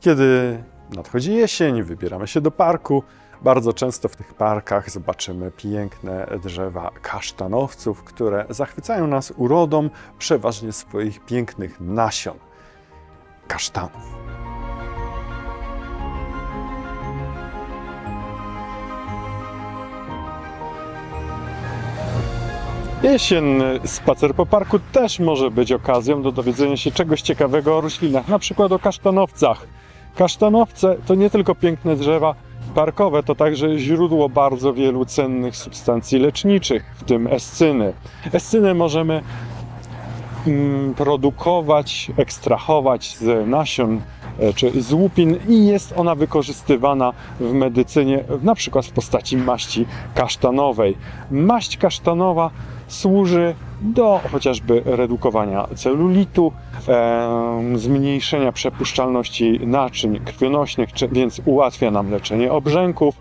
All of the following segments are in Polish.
Kiedy nadchodzi jesień, wybieramy się do parku. Bardzo często w tych parkach zobaczymy piękne drzewa kasztanowców, które zachwycają nas urodą, przeważnie swoich pięknych nasion kasztanów. Jesienny spacer po parku też może być okazją do dowiedzenia się czegoś ciekawego o roślinach, na przykład o kasztanowcach. Kasztanowce to nie tylko piękne drzewa parkowe, to także źródło bardzo wielu cennych substancji leczniczych, w tym escyny. Escynę możemy mm, produkować, ekstrahować z nasion e, czy z łupin i jest ona wykorzystywana w medycynie, na przykład w postaci maści kasztanowej. Maść kasztanowa służy do chociażby redukowania celulitu, em, zmniejszenia przepuszczalności naczyń krwionośnych, czy- więc ułatwia nam leczenie obrzęków,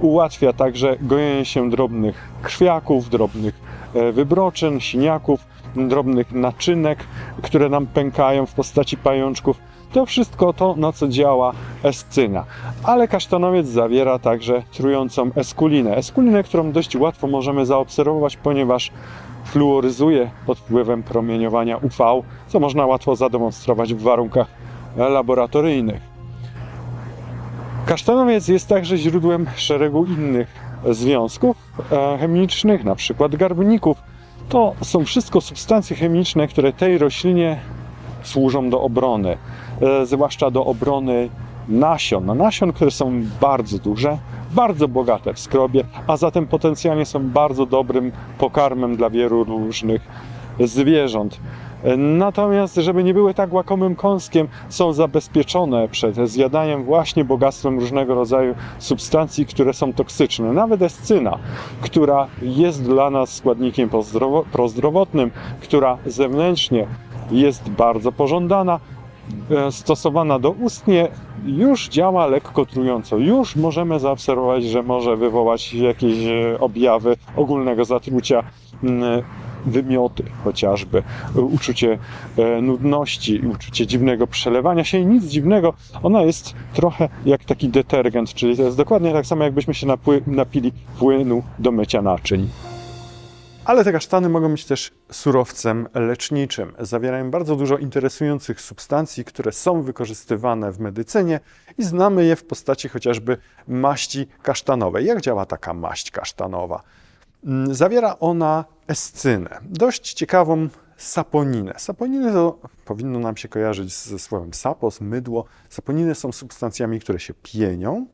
ułatwia także gojenie się drobnych krwiaków, drobnych e, wybroczyn, siniaków, drobnych naczynek, które nam pękają w postaci pajączków. To wszystko to, na co działa escyna. Ale kasztanowiec zawiera także trującą eskulinę. Eskulinę, którą dość łatwo możemy zaobserwować, ponieważ fluoryzuje pod wpływem promieniowania UV, co można łatwo zademonstrować w warunkach laboratoryjnych. Kasztanowiec jest także źródłem szeregu innych związków e, chemicznych, przykład garbników. To są wszystko substancje chemiczne, które tej roślinie służą do obrony, zwłaszcza do obrony nasion. Nasion, które są bardzo duże, bardzo bogate w skrobie, a zatem potencjalnie są bardzo dobrym pokarmem dla wielu różnych zwierząt. E, Natomiast, żeby nie były tak łakomym kąskiem, są zabezpieczone przed zjadaniem właśnie bogactwem różnego rodzaju substancji, które są toksyczne. Nawet escyna, która jest dla nas składnikiem prozdrowotnym, która zewnętrznie jest bardzo pożądana, e, stosowana doustnie, już działa lekko trująco. Już możemy zaobserwować, że może wywołać jakieś e, objawy ogólnego zatrucia, wymioty chociażby, e, uczucie e, nudności, uczucie dziwnego przelewania się i nic dziwnego. Ona jest trochę jak taki detergent, czyli to jest dokładnie tak samo, jakbyśmy się napili płynu do mycia naczyń. Ale te kasztany mogą być też surowcem leczniczym. Zawierają bardzo dużo interesujących substancji, które są wykorzystywane w medycynie i znamy je w postaci chociażby maści kasztanowej. Jak działa taka maść kasztanowa? Mm, Zawiera ona escynę, dość ciekawą saponinę. Saponiny to powinno nam się kojarzyć ze słowem sapos, mydło. Saponiny są substancjami, które się pienią,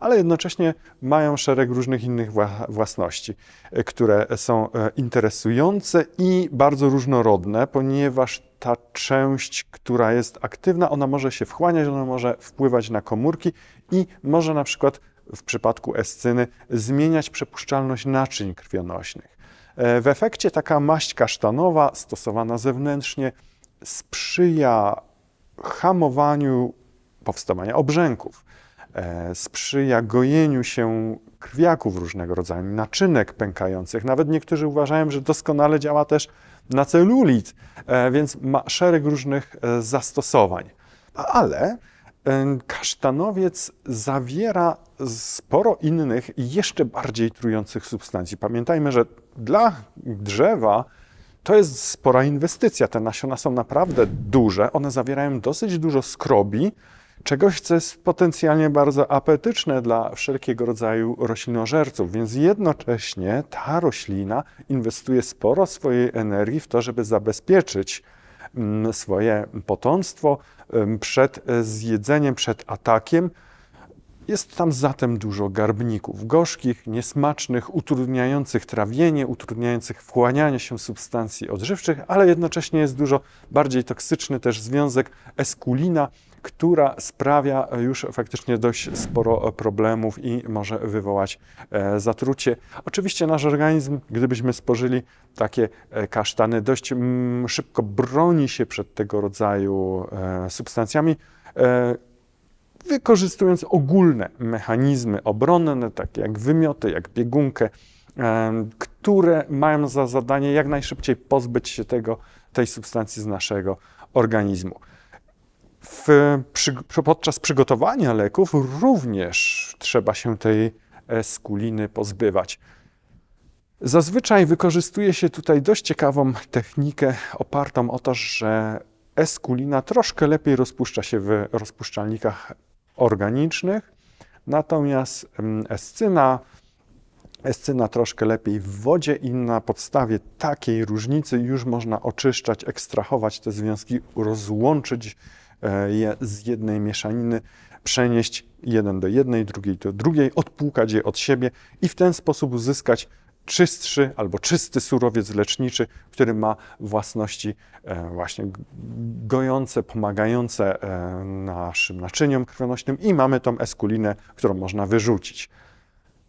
ale jednocześnie mają szereg różnych innych wła- własności, e, które są e, interesujące i bardzo różnorodne, ponieważ ta część, która jest aktywna, ona może się wchłaniać, ona może wpływać na komórki i może na przykład w przypadku escyny zmieniać przepuszczalność naczyń krwionośnych. E, W efekcie taka maść kasztanowa stosowana zewnętrznie sprzyja hamowaniu powstawania obrzęków, sprzyja gojeniu się krwiaków różnego rodzaju, naczynek pękających. Nawet niektórzy uważają, że doskonale działa też na celulit, e, więc ma szereg różnych e, zastosowań. Ale e, kasztanowiec zawiera sporo innych, jeszcze bardziej trujących substancji. Pamiętajmy, że dla drzewa to jest spora inwestycja. Te nasiona są naprawdę duże, one zawierają dosyć dużo skrobi, czegoś, co jest potencjalnie bardzo apetyczne dla wszelkiego rodzaju roślinożerców, więc jednocześnie ta roślina inwestuje sporo swojej energii w to, żeby zabezpieczyć mm, swoje potomstwo em, przed e, zjedzeniem, przed atakiem. Jest tam zatem dużo garbników, gorzkich, niesmacznych, utrudniających trawienie, utrudniających wchłanianie się substancji odżywczych, ale jednocześnie jest dużo bardziej toksyczny też związek eskulina, która sprawia już faktycznie dość sporo problemów i może wywołać e, zatrucie. Oczywiście nasz organizm, gdybyśmy spożyli takie e, kasztany, dość mm, szybko broni się przed tego rodzaju e, substancjami. E, wykorzystując ogólne mechanizmy obronne, takie jak wymioty, jak biegunkę, które mają za zadanie jak najszybciej pozbyć się tego, tej substancji z naszego organizmu. W, przy, podczas przygotowania leków również trzeba się tej eskuliny pozbywać. Zazwyczaj wykorzystuje się tutaj dość ciekawą technikę opartą o to, że eskulina troszkę lepiej rozpuszcza się w rozpuszczalnikach organicznych, natomiast mm, escyna, escyna troszkę lepiej w wodzie i na podstawie takiej różnicy już można oczyszczać, ekstrahować te związki, rozłączyć e, je z jednej mieszaniny, przenieść jeden do jednej, drugiej do drugiej, odpłukać je od siebie i w ten sposób uzyskać czystszy albo czysty surowiec leczniczy, który ma własności e, właśnie gojące, pomagające e, naszym naczyniom krwionośnym i mamy tą eskulinę, którą można wyrzucić.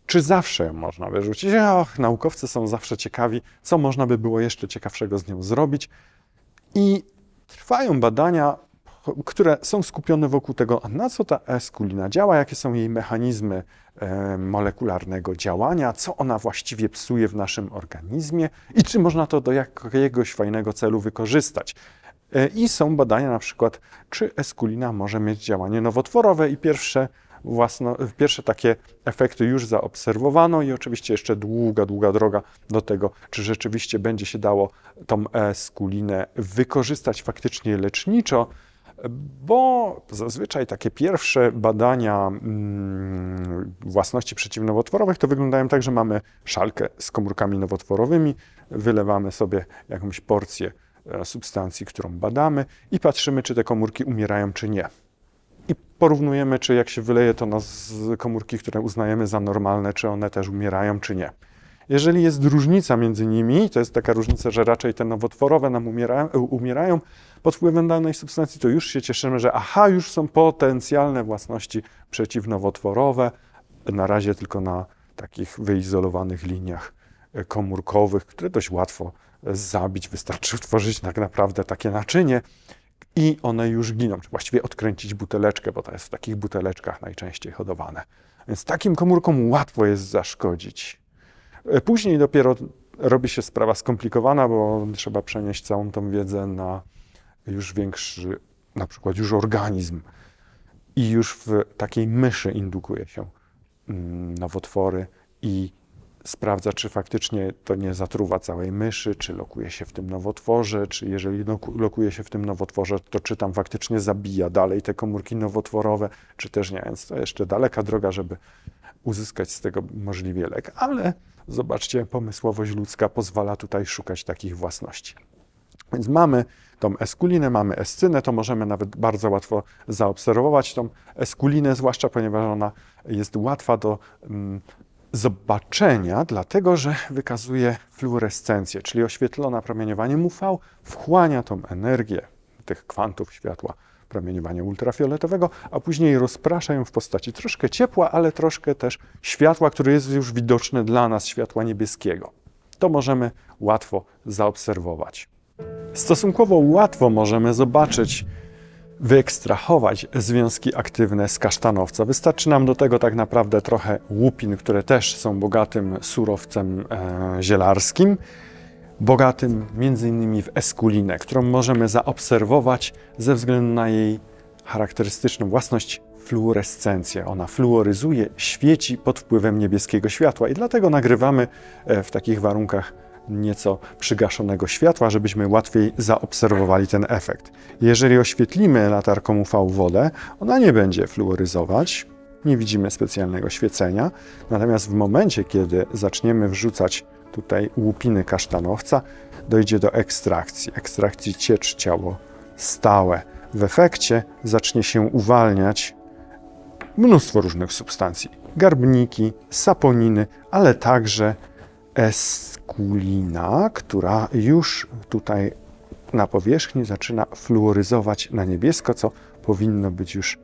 Czy zawsze ją można wyrzucić? Och, naukowcy są zawsze ciekawi, co można by było jeszcze ciekawszego z nią zrobić. I trwają badania które są skupione wokół tego, na co ta eskulina działa, jakie są jej mechanizmy molekularnego działania, co ona właściwie psuje w naszym organizmie i czy można to do jakiegoś fajnego celu wykorzystać. E, I są badania na przykład, czy eskulina może mieć działanie nowotworowe i pierwsze własno, pierwsze takie efekty już zaobserwowano i oczywiście jeszcze długa, długa droga do tego, czy rzeczywiście będzie się dało tą eskulinę wykorzystać faktycznie leczniczo, bo zazwyczaj takie pierwsze badania mm, własności przeciwnowotworowych to wyglądają tak, że mamy szalkę z komórkami nowotworowymi, wylewamy sobie jakąś porcję e, substancji, którą badamy i patrzymy, czy te komórki umierają, czy nie. I porównujemy, czy jak się wyleje to na komórki, które uznajemy za normalne, czy one też umierają, czy nie. Jeżeli jest różnica między nimi, to jest taka różnica, że raczej te nowotworowe nam umierają, pod wpływem danej substancji, to już się cieszymy, że aha, już są potencjalne własności przeciwnowotworowe, na razie tylko na takich wyizolowanych liniach komórkowych, które dość łatwo zabić. Wystarczy utworzyć tak naprawdę takie naczynie i one już giną. Właściwie odkręcić buteleczkę, bo to jest w takich buteleczkach najczęściej hodowane. Więc takim komórkom łatwo jest zaszkodzić. Później dopiero robi się sprawa skomplikowana, bo trzeba przenieść całą tą wiedzę na już większy, na przykład już organizm. I już w takiej myszy indukuje się mm, nowotwory i sprawdza, czy faktycznie to nie zatruwa całej myszy, czy lokuje się w tym nowotworze, czy jeżeli lokuje się w tym nowotworze, to czy tam faktycznie zabija dalej te komórki nowotworowe, czy też nie. Więc to jeszcze daleka droga, żeby uzyskać z tego możliwie lek, ale zobaczcie, pomysłowość ludzka pozwala tutaj szukać takich własności. Więc mamy tą eskulinę, mamy escynę, to możemy nawet bardzo łatwo zaobserwować tą eskulinę, zwłaszcza ponieważ ona jest łatwa do mm, zobaczenia, dlatego że wykazuje fluorescencję, czyli oświetlona promieniowaniem UV wchłania tą energię tych kwantów światła promieniowania ultrafioletowego, a później rozprasza ją w postaci troszkę ciepła, ale troszkę też światła, które jest już widoczne dla nas, światła niebieskiego. To możemy łatwo zaobserwować. Stosunkowo łatwo możemy zobaczyć, wyekstrahować związki aktywne z kasztanowca. Wystarczy nam do tego tak naprawdę trochę łupin, które też są bogatym surowcem e, zielarskim, bogatym m.in. w eskulinę, którą możemy zaobserwować ze względu na jej charakterystyczną własność fluorescencję. Ona fluoryzuje, świeci pod wpływem niebieskiego światła i dlatego nagrywamy e, w takich warunkach nieco przygaszonego światła, żebyśmy łatwiej zaobserwowali ten efekt. Jeżeli oświetlimy latarką UV wodę, ona nie będzie fluoryzować, nie widzimy specjalnego świecenia, natomiast w momencie, kiedy zaczniemy wrzucać tutaj łupiny kasztanowca, dojdzie do ekstrakcji, ekstrakcji ciecz ciało stałe. W efekcie zacznie się uwalniać mnóstwo różnych substancji. Garbniki, saponiny, ale także eskulina, która już tutaj na powierzchni zaczyna fluoryzować na niebiesko, co powinno być już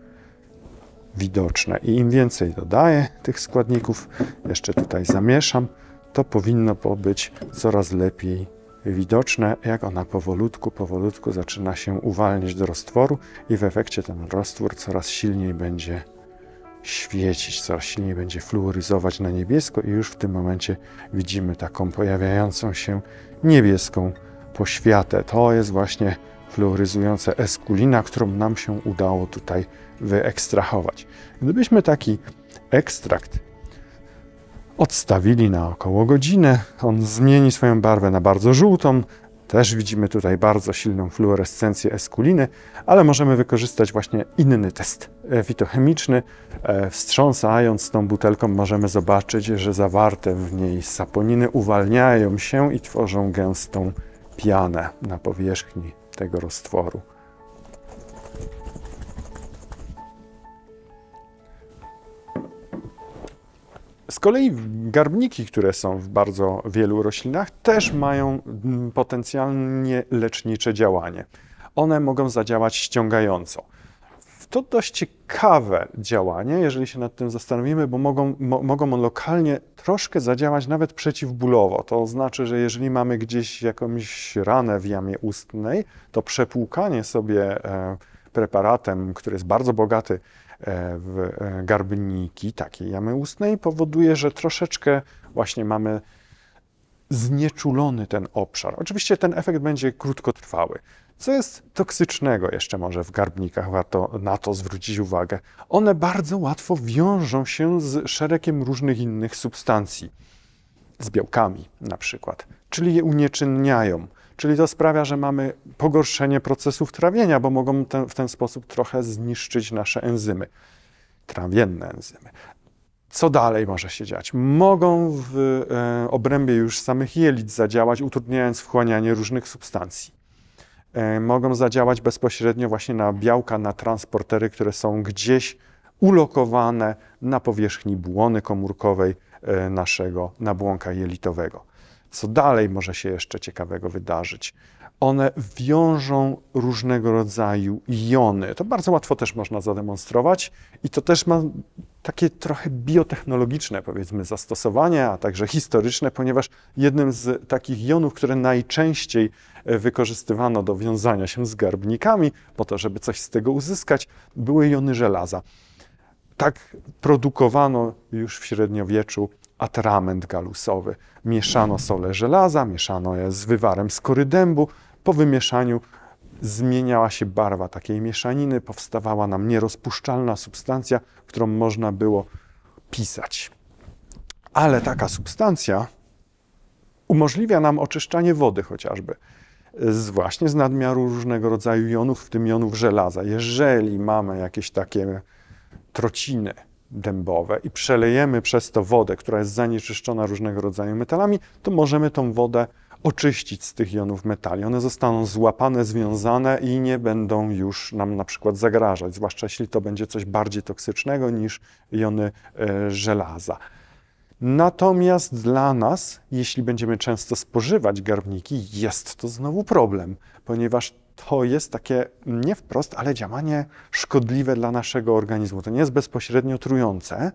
widoczne. I im więcej dodaję tych składników, jeszcze tutaj zamieszam, to powinno być coraz lepiej widoczne, jak ona powolutku, powolutku zaczyna się uwalniać do roztworu i w efekcie ten roztwór coraz silniej będzie świecić, coraz silniej będzie fluoryzować na niebiesko i już w tym momencie widzimy taką pojawiającą się niebieską poświatę. To jest właśnie fluoryzujące eskulina, którą nam się udało tutaj wyekstrahować. Gdybyśmy taki ekstrakt odstawili na około godzinę, on zmieni swoją barwę na bardzo żółtą. Też widzimy tutaj bardzo silną fluorescencję eskuliny, ale możemy wykorzystać właśnie inny test e, fitochemiczny. E, Wstrząsając tą butelką możemy zobaczyć, że zawarte w niej saponiny uwalniają się i tworzą gęstą pianę na powierzchni tego roztworu. Z kolei garbniki, które są w bardzo wielu roślinach, też mają mm, potencjalnie lecznicze działanie. One mogą zadziałać ściągająco. To dość ciekawe działanie, jeżeli się nad tym zastanowimy, bo mogą, mo, mogą lokalnie troszkę zadziałać nawet przeciwbólowo. To znaczy, że jeżeli mamy gdzieś jakąś ranę w jamie ustnej, to przepłukanie sobie e, preparatem, który jest bardzo bogaty w e, garbniki takiej jamy ustnej, powoduje, że troszeczkę właśnie mamy znieczulony ten obszar. Oczywiście ten efekt będzie krótkotrwały. Co jest toksycznego jeszcze może w garbnikach, warto na to zwrócić uwagę. One bardzo łatwo wiążą się z szeregiem różnych innych substancji, z białkami na przykład, czyli je unieczynniają. Czyli to sprawia, że mamy pogorszenie procesów trawienia, bo mogą ten, w ten sposób trochę zniszczyć nasze enzymy, trawienne enzymy. Co dalej może się dziać? Mogą w e, obrębie już samych jelit zadziałać, utrudniając wchłanianie różnych substancji. E, mogą zadziałać bezpośrednio właśnie na białka, na transportery, które są gdzieś ulokowane na powierzchni błony komórkowej e, naszego nabłonka jelitowego. Co dalej może się jeszcze ciekawego wydarzyć? One wiążą różnego rodzaju jony. To bardzo łatwo też można zademonstrować i to też ma takie trochę biotechnologiczne, powiedzmy, zastosowanie, a także historyczne, ponieważ jednym z takich jonów, które najczęściej e, wykorzystywano do wiązania się z garbnikami, po to, żeby coś z tego uzyskać, były jony żelaza. Tak produkowano już w średniowieczu atrament galusowy. Mieszano solę żelaza, mieszano je z wywarem skory dębu. Po wymieszaniu zmieniała się barwa takiej mieszaniny, powstawała nam nierozpuszczalna substancja, którą można było pisać. Ale taka substancja umożliwia nam oczyszczanie wody chociażby, z właśnie z nadmiaru różnego rodzaju jonów, w tym jonów żelaza. Jeżeli mamy jakieś takie trociny, dębowe i przelejemy przez to wodę, która jest zanieczyszczona różnego rodzaju metalami, to możemy tą wodę oczyścić z tych jonów metali. One zostaną złapane, związane i nie będą już nam na przykład zagrażać, zwłaszcza jeśli to będzie coś bardziej toksycznego niż jony e, żelaza. Natomiast dla nas, jeśli będziemy często spożywać garbniki, jest to znowu problem, ponieważ to jest takie nie wprost, ale działanie szkodliwe dla naszego organizmu. To nie jest bezpośrednio trujące,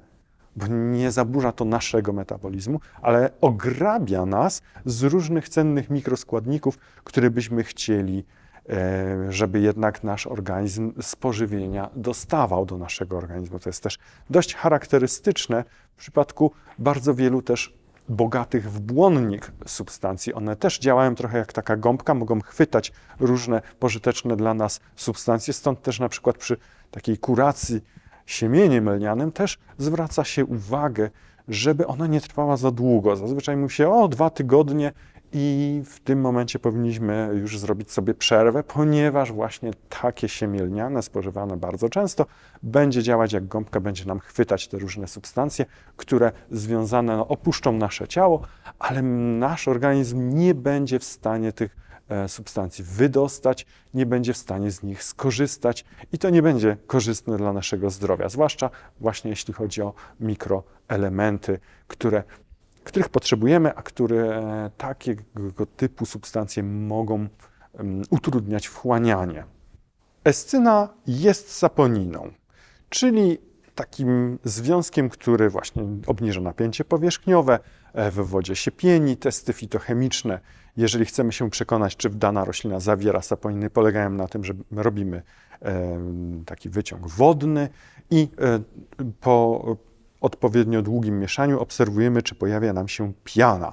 bo nie zaburza to naszego metabolizmu, ale ograbia nas z różnych cennych mikroskładników, które byśmy chcieli, e, żeby jednak nasz organizm z pożywienia dostawał do naszego organizmu. To jest też dość charakterystyczne w przypadku bardzo wielu też bogatych w błonnik substancji. One też działają trochę jak taka gąbka, mogą chwytać różne pożyteczne dla nas substancje. Stąd też na przykład przy takiej kuracji siemieniem lnianym też zwraca się uwagę, żeby ona nie trwała za długo. Zazwyczaj mówi się o dwa tygodnie i w tym momencie powinniśmy już zrobić sobie przerwę, ponieważ właśnie takie siemię lniane, spożywane bardzo często, będzie działać jak gąbka, będzie nam chwytać te różne substancje, które związane no, opuszczą nasze ciało, ale nasz organizm nie będzie w stanie tych e, substancji wydostać, nie będzie w stanie z nich skorzystać i to nie będzie korzystne dla naszego zdrowia, zwłaszcza właśnie jeśli chodzi o mikroelementy, które których potrzebujemy, a które takiego typu substancje mogą utrudniać wchłanianie. Escyna jest saponiną, czyli takim związkiem, który właśnie obniża napięcie powierzchniowe, e, w wodzie się pieni, testy fitochemiczne. Jeżeli chcemy się przekonać, czy dana roślina zawiera saponiny, polegają na tym, że robimy taki wyciąg wodny i e, po odpowiednio długim mieszaniu obserwujemy, czy pojawia nam się piana.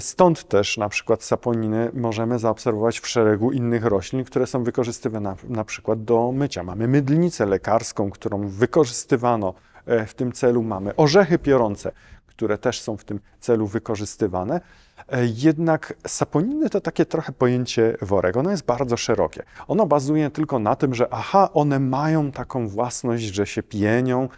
Stąd też na przykład saponiny możemy zaobserwować w szeregu innych roślin, które są wykorzystywane na, przykład do mycia. Mamy mydlnicę lekarską, którą wykorzystywano e, w tym celu. Mamy orzechy piorące, które też są w tym celu wykorzystywane. E, Jednak saponiny to takie trochę pojęcie worek. Ono jest bardzo szerokie. Ono bazuje tylko na tym, że aha, one mają taką własność, że się pienią,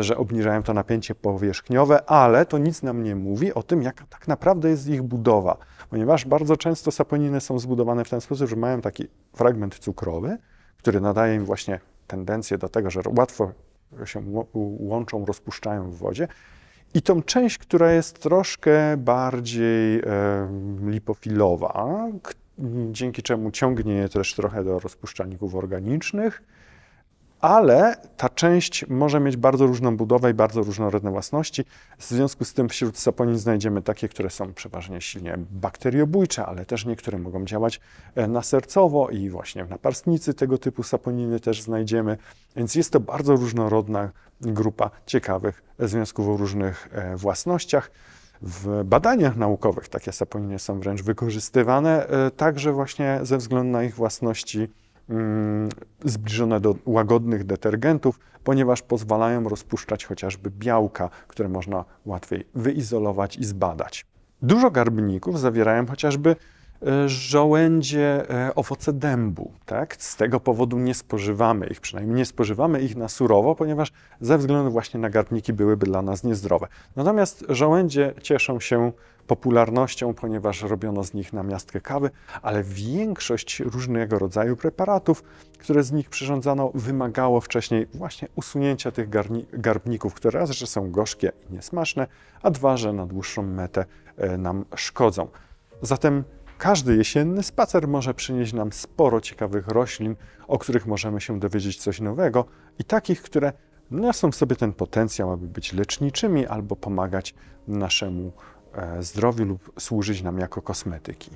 że obniżają to napięcie powierzchniowe, ale to nic nam nie mówi o tym, jaka tak naprawdę jest ich budowa. Ponieważ bardzo często saponiny są zbudowane w ten sposób, że mają taki fragment cukrowy, który nadaje im właśnie tendencję do tego, że łatwo się łączą, rozpuszczają w wodzie. I tą część, która jest troszkę bardziej e, lipofilowa, dzięki czemu ciągnie je też trochę do rozpuszczalników organicznych, ale ta część może mieć bardzo różną budowę i bardzo różnorodne własności. W związku z tym wśród saponin znajdziemy takie, które są przeważnie silnie bakteriobójcze, ale też niektóre mogą działać e, nasercowo i właśnie w naparstnicy tego typu saponiny też znajdziemy. Więc jest to bardzo różnorodna grupa ciekawych związków o różnych e, własnościach. W badaniach naukowych takie saponiny są wręcz wykorzystywane, e, także właśnie ze względu na ich własności zbliżone do łagodnych detergentów, ponieważ pozwalają rozpuszczać chociażby białka, które można łatwiej wyizolować i zbadać. Dużo garbników zawierają chociażby żołędzie, e, owoce dębu. Tak? Z tego powodu nie spożywamy ich, przynajmniej nie spożywamy ich na surowo, ponieważ ze względu właśnie na garbniki byłyby dla nas niezdrowe. Natomiast żołędzie cieszą się popularnością, ponieważ robiono z nich namiastkę kawy, ale większość różnego rodzaju preparatów, które z nich przyrządzano, wymagało wcześniej właśnie usunięcia tych garbników, które raz, że są gorzkie i niesmaczne, a dwa, że na dłuższą metę e, nam szkodzą. Zatem każdy jesienny spacer może przynieść nam sporo ciekawych roślin, o których możemy się dowiedzieć coś nowego i takich, które niosą w sobie ten potencjał, aby być leczniczymi albo pomagać naszemu e, zdrowiu lub służyć nam jako kosmetyki.